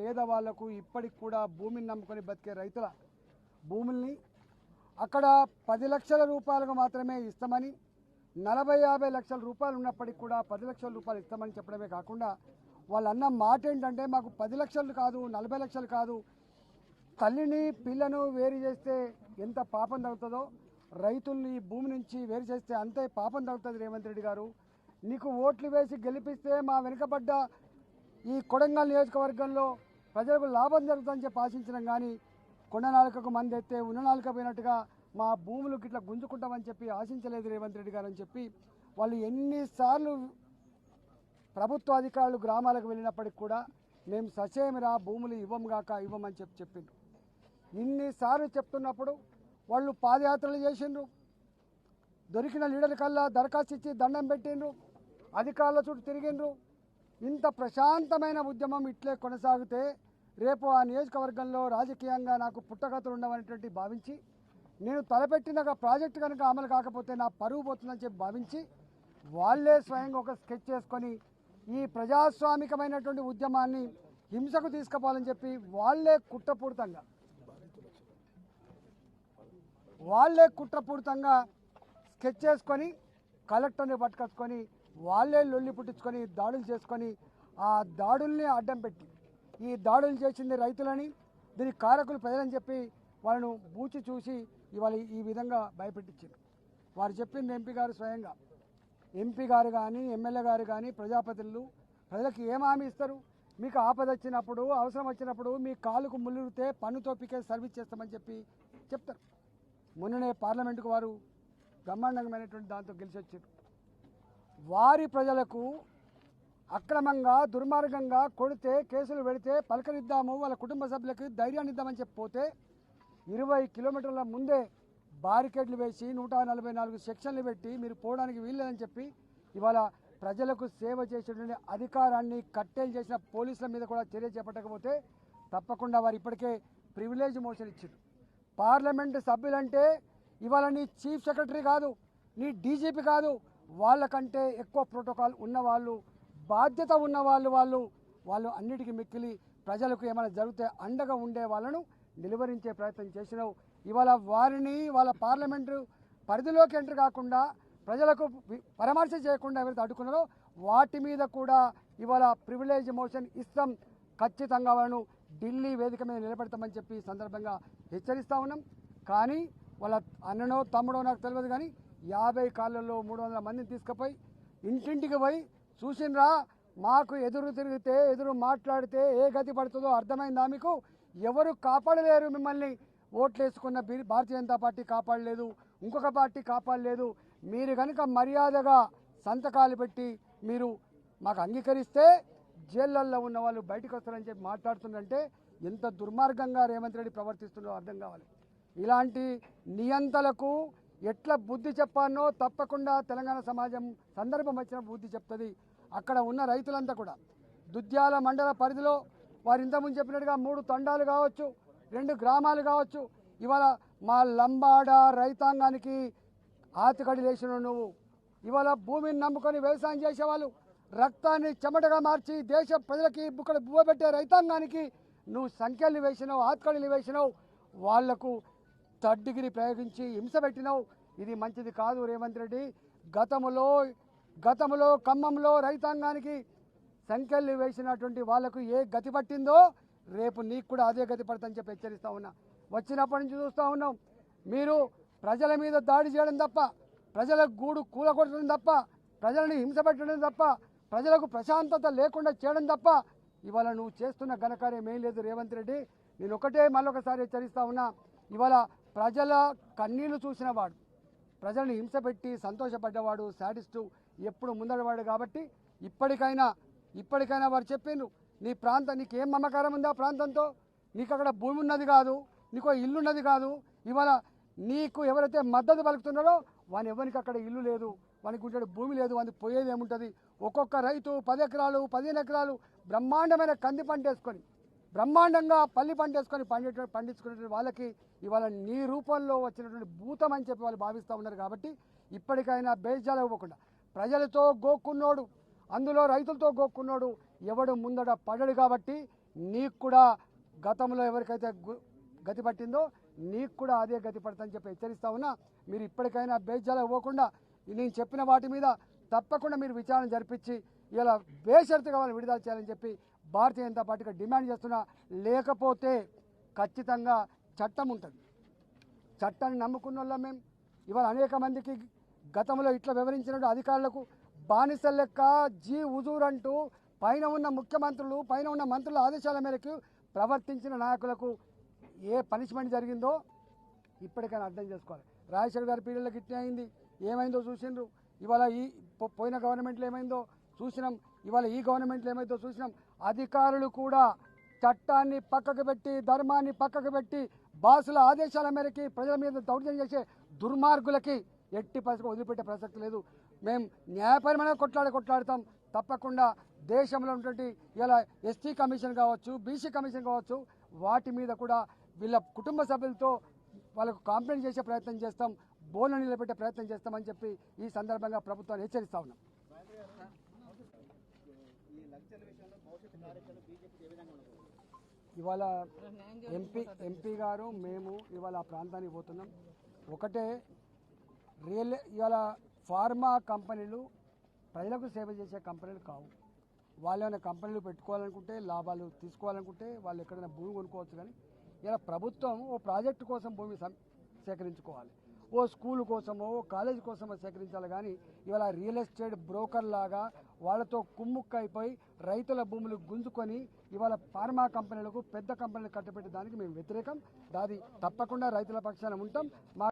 పేదవాళ్ళకు ఇప్పటికి కూడా భూమిని నమ్ముకొని బతికే రైతుల భూముల్ని అక్కడ పది లక్షల రూపాయలకు మాత్రమే ఇస్తామని నలభై యాభై లక్షల రూపాయలు ఉన్నప్పటికి కూడా పది లక్షల రూపాయలు ఇస్తామని చెప్పడమే కాకుండా వాళ్ళు అన్న మాట ఏంటంటే మాకు పది లక్షలు కాదు నలభై లక్షలు కాదు. తల్లిని పిల్లను వేరు చేస్తే ఎంత పాపం తగ్గుతుందో రైతుల్ని భూమి నుంచి వేరు చేస్తే అంతే పాపం తగ్గుతుంది రేవంత్ రెడ్డి గారు. నీకు ఓట్లు వేసి గెలిపిస్తే మా వెనుకబడ్డ ఈ కొడంగల్ నియోజకవర్గంలో ప్రజలకు లాభం జరుగుతుందని చెప్పి ఆశించడం కానీ కొండ నాలుకకు మంది ఎత్తే ఉన్న నాలుక పోయినట్టుగా మా భూములు గిట్లా గుంజుకుంటామని చెప్పి ఆశించలేదు రేవంత్ రెడ్డి గారు అని చెప్పి వాళ్ళు ఎన్నిసార్లు ప్రభుత్వ అధికారులు గ్రామాలకు వెళ్ళినప్పటికి కూడా మేము ససేమిరా భూములు ఇవ్వం గాక ఇవ్వమని చెప్పి చెప్పిండ్రు. ఇన్నిసార్లు చెప్తున్నప్పుడు వాళ్ళు పాదయాత్రలు చేసిండ్రు. దొరికిన లీడర్ కల్లా దరఖాస్తు ఇచ్చి దండం పెట్టిండ్రు. అధికారుల చుట్టూ తిరిగిండ్రు. ఇంత ప్రశాంతమైన ఉద్యమం ఇట్లే కొనసాగితే రేపు ఆ నియోజకవర్గంలో రాజకీయంగా నాకు పుట్టగతులు ఉండవనేటువంటి భావించి నేను తలపెట్టిన ప్రాజెక్టు కనుక అమలు కాకపోతే నా పరువు పోతుందని చెప్పి భావించి వాళ్ళే స్వయంగా ఒక స్కెచ్ చేసుకొని ఈ ప్రజాస్వామికమైనటువంటి ఉద్యమాన్ని హింసకు తీసుకుపోవాలని చెప్పి వాళ్ళే కుట్రపూరితంగా వాళ్ళే కుట్రపూరితంగా స్కెచ్ చేసుకొని కలెక్టర్ని పట్టుకొచ్చుకొని వాళ్ళే లొల్లి పుట్టించుకొని దాడులు చేసుకొని ఆ దాడుల్ని అడ్డం పెట్టి ఈ దాడులు చేసింది రైతులని దీనికి కారకులు ప్రజలని చెప్పి వాళ్ళను బూచి చూసి ఇవాళ ఈ విధంగా భయపెట్టించారు వారు చెప్పింది ఎంపీ గారు స్వయంగా. ఎంపీ గారు కానీ ఎమ్మెల్యే గారు కానీ ప్రజాప్రతినిధులు ప్రజలకు ఏం హామీ ఇస్తారు? మీకు ఆపద వచ్చినప్పుడు అవసరం వచ్చినప్పుడు మీ కాలుకు ముళ్ళురితే పన్నుతో పికే సర్వీస్ చేస్తామని చెప్పి చెప్తారు. మొన్ననే పార్లమెంటుకు వారు బ్రహ్మాండమైనటువంటి దాంతో గెలిచి వచ్చారు వారి ప్రజలకు అక్రమంగా దుర్మార్గంగా కొడితే కేసులు పెడితే పలకరిద్దాము వాళ్ళ కుటుంబ సభ్యులకు ధైర్యాన్ని ఇద్దామని చెప్పిపోతే ఇరవై కిలోమీటర్ల ముందే బారికేడ్లు వేసి నూట నలభై నాలుగు సెక్షన్లు పెట్టి మీరు పోవడానికి వీల్లేదని చెప్పి ఇవాళ ప్రజలకు సేవ చేసేటువంటి అధికారాన్ని కట్టేలు చేసిన పోలీసుల మీద కూడా చర్య చేపట్టకపోతే తప్పకుండా వారు ఇప్పటికే ప్రివిలేజ్ మోషన్ ఇచ్చారు పార్లమెంట్ సభ్యులంటే ఇవాళ నీ చీఫ్ సెక్రటరీ కాదు నీ డీజీపీ కాదు వాళ్ళకంటే ఎక్కువ ప్రోటోకాల్ ఉన్నవాళ్ళు బాధ్యత ఉన్న వాళ్ళు వాళ్ళు వాళ్ళు అన్నిటికీ మిక్కిలి ప్రజలకు ఏమైనా జరిగితే అండగా ఉండే వాళ్ళను నిలువరించే ప్రయత్నం చేసినావు. ఇవాళ వారిని వాళ్ళ పార్లమెంటు పరిధిలోకి ఎంటర్ కాకుండా ప్రజలకు పరామర్శ చేయకుండా ఎవరైతే అడ్డుకున్నారో వాటి మీద కూడా ఇవాళ ప్రివిలేజ్ మోషన్ ఇస్తాం. ఖచ్చితంగా వాళ్ళను ఢిల్లీ వేదిక మీద నిలబెడతామని చెప్పి సందర్భంగా హెచ్చరిస్తా ఉన్నాం. కానీ వాళ్ళ అన్ననో తమ్ముడో నాకు తెలియదు కానీ యాభై కాళ్ళలో మూడు వందల మందిని తీసుకుపోయి ఇంటింటికి పోయి చూసినరా మాకు ఎదురు తిరిగితే ఎదురు మాట్లాడితే ఏ గతి పడుతుందో అర్థమైందా మీకు? ఎవరు కాపాడలేరు మిమ్మల్ని. ఓట్లు వేసుకున్న భారతీయ జనతా పార్టీ కాపాడలేదు. ఇంకొక పార్టీ కాపాడలేదు. మీరు కనుక మర్యాదగా సంతకాలు పెట్టి మీరు మాకు అంగీకరిస్తే జైళ్ళల్లో ఉన్న వాళ్ళు బయటకు వస్తారని చెప్పి మాట్లాడుతుందంటే ఎంత దుర్మార్గంగా రేవంత్ రెడ్డి ప్రవర్తిస్తుందో అర్థం కావాలి. ఇలాంటి నియంతలకు ఎట్లా బుద్ధి చెప్పానో తప్పకుండా తెలంగాణ సమాజం సందర్భం వచ్చిన బుద్ధి చెప్తుంది. అక్కడ ఉన్న రైతులంతా కూడా. దుద్యాల మండల పరిధిలో వారు ఇంతకుముందు చెప్పినట్టుగా మూడు తండాలు కావచ్చు రెండు గ్రామాలు కావచ్చు. ఇవాళ మా లంబాడ రైతాంగానికి ఆతికడి లేచిన నువ్వు. ఇవాళ భూమిని నమ్ముకొని వ్యవసాయం చేసేవాళ్ళు రక్తాన్ని చెమటగా మార్చి దేశ ప్రజలకి బుక్కడ బువ్వబెట్టే రైతాంగానికి నువ్వు సంఖ్యలు వేసినావు ఆత్కడలు వేసినావు. వాళ్ళకు థర్డ్ డిగ్రీ ప్రయోగించి హింస పెట్టినావు. ఇది మంచిది కాదు రేవంత్ రెడ్డి. గతములో గతంలో ఖమ్మంలో రైతాంగానికి సంఖ్యలు వేసినటువంటి వాళ్ళకు ఏ గతి పట్టిందో రేపు నీకు కూడా అదే గతి పడుతుందని చెప్పి హెచ్చరిస్తా ఉన్నా. వచ్చినప్పటి నుంచి చూస్తూ ఉన్నాం. మీరు ప్రజల మీద దాడి చేయడం తప్ప ప్రజల గూడు కూలగొట్టడం తప్ప ప్రజలను హింస పెట్టడం తప్ప ప్రజలకు ప్రశాంతత లేకుండా చేయడం తప్ప ఇవాళ నువ్వు చేస్తున్న ఘనకార్యం ఏం లేదు రేవంత్ రెడ్డి. నేను ఒకటే మళ్ళొకసారి హెచ్చరిస్తా ఉన్నా. ఇవాళ ప్రజల కన్నీళ్ళు చూసిన వాడు ప్రజల్ని హింస పెట్టి సంతోషపడ్డవాడు శాడిస్టు ఎప్పుడు ముందడవాడు కాబట్టి ఇప్పటికైనా ఇప్పటికైనా వారు చెప్పిండ్రు నీ ప్రాంతం నీకు ఏం మమకారం ఉందా ప్రాంతంతో? నీకు అక్కడ భూమి ఉన్నది కాదు నీకు ఇల్లున్నది కాదు ఇవాళ నీకు ఎవరైతే మద్దతు పలుకుతున్నారో వాని ఎవరికి అక్కడ ఇల్లు లేదు వానికి ఉంటే భూమి లేదు వానికి పోయేది ఏముంటుంది? ఒక్కొక్క రైతు పది ఎకరాలు పదిహేను ఎకరాలు బ్రహ్మాండమైన కంది పంట వేసుకొని బ్రహ్మాండంగా పల్లి పంట వేసుకొని పండే పండించుకునే వాళ్ళకి ఇవాళ నీ రూపంలో వచ్చినటువంటి భూతం అని చెప్పి వాళ్ళు భావిస్తూ ఉన్నారు కాబట్టి ఇప్పటికైనా బేజాలు ఇవ్వకుండా ప్రజలతో గోక్కున్నోడు అందులో రైతులతో గోక్కున్నాడు ఎవడు ముందట పడడు కాబట్టి నీకు కూడా గతంలో ఎవరికైతే గతి పట్టిందో నీకు కూడా అదే గతి పడుతుందని చెప్పి హెచ్చరిస్తా ఉన్నా. మీరు ఇప్పటికైనా బేజాలు ఇవ్వకుండా నేను చెప్పిన వాటి మీద తప్పకుండా మీరు విచారణ జరిపించి ఇలా బేషరతుగా వాళ్ళు విడుదల చేయాలని చెప్పి భారతీయ జనతా పార్టీగా డిమాండ్ చేస్తున్నా లేకపోతే ఖచ్చితంగా చట్టం ఉంటుంది. చట్టాన్ని నమ్ముకున్న వాళ్ళం మేము ఇవాళ అనేక మందికి గతంలో ఇట్లా వివరించిన అధికారులకు బానిస లెక్క జీ హుజూర్ అంటూ పైన ఉన్న ముఖ్యమంత్రులు పైన ఉన్న మంత్రుల ఆదేశాల మేరకు ప్రవర్తించిన నాయకులకు ఏ పనిష్మెంట్ జరిగిందో ఇప్పటికైనా అర్థం చేసుకోవాలి. రాజశేఖర్ గారి పీరియడ్లో గిట్టే అయింది. ఏమైందో చూసిండ్రు. ఇవాళ ఈ పోయిన గవర్నమెంట్లో ఏమైందో చూసినాం. ఇవాళ ఈ గవర్నమెంట్లో ఏమైందో చూసినాం. అధికారులు కూడా చట్టాన్ని పక్కకు పెట్టి ధర్మాన్ని పక్కకు పెట్టి బాసుల ఆదేశాల మేరకి ప్రజల మీద దౌర్జన్యం చేసే దుర్మార్గులకి ఎట్టి పరిస్థితి వదిలిపెట్టే ప్రసక్తి లేదు. మేము న్యాయపరమైన కొట్లాడి కొట్లాడతాం. తప్పకుండా దేశంలో ఉన్నటువంటి ఇలా ఎస్టీ కమిషన్ కావచ్చు బీసీ కమిషన్ కావచ్చు వాటి మీద కూడా వీళ్ళ కుటుంబ సభ్యులతో వాళ్ళకు కాంప్లైంట్ చేసే ప్రయత్నం చేస్తాం. బోన్లు నిలబెట్టే ప్రయత్నం చేస్తామని చెప్పి ఈ సందర్భంగా ప్రభుత్వాన్ని హెచ్చరిస్తా ఉన్నాం. ఇవాళ ఎంపీ ఎంపీ గారు మేము ఇవాళ ఆ ప్రాంతానికి పోతున్నాం. ఒకటే రియల్ ఇవాళ ఫార్మా కంపెనీలు ప్రజలకు సేవ చేసే కంపెనీలు కావు. వాళ్ళు ఏమైనా కంపెనీలు పెట్టుకోవాలనుకుంటే లాభాలు తీసుకోవాలనుకుంటే వాళ్ళు ఎక్కడైనా భూమి కొనుక్కోవచ్చు కానీ ఇలా ప్రభుత్వం ఓ ప్రాజెక్టు కోసం భూమి సేకరించుకోవాలి. ఓ స్కూల్ కోసమో ఓ కాలేజ్ కోసమో సేకరించాలి కానీ ఇవాళ రియల్ ఎస్టేట్ బ్రోకర్ లాగా వాళ్ళతో కుమ్ముక్కైపోయి రైతుల భూములు గుంజుకొని ఇవాళ ఫార్మా కంపెనీలకు పెద్ద కంపెనీలు కట్టబెట్టే దానికి మేము వ్యతిరేకం. దాది తప్పకుండా రైతుల పక్షాన ఉంటాం. మా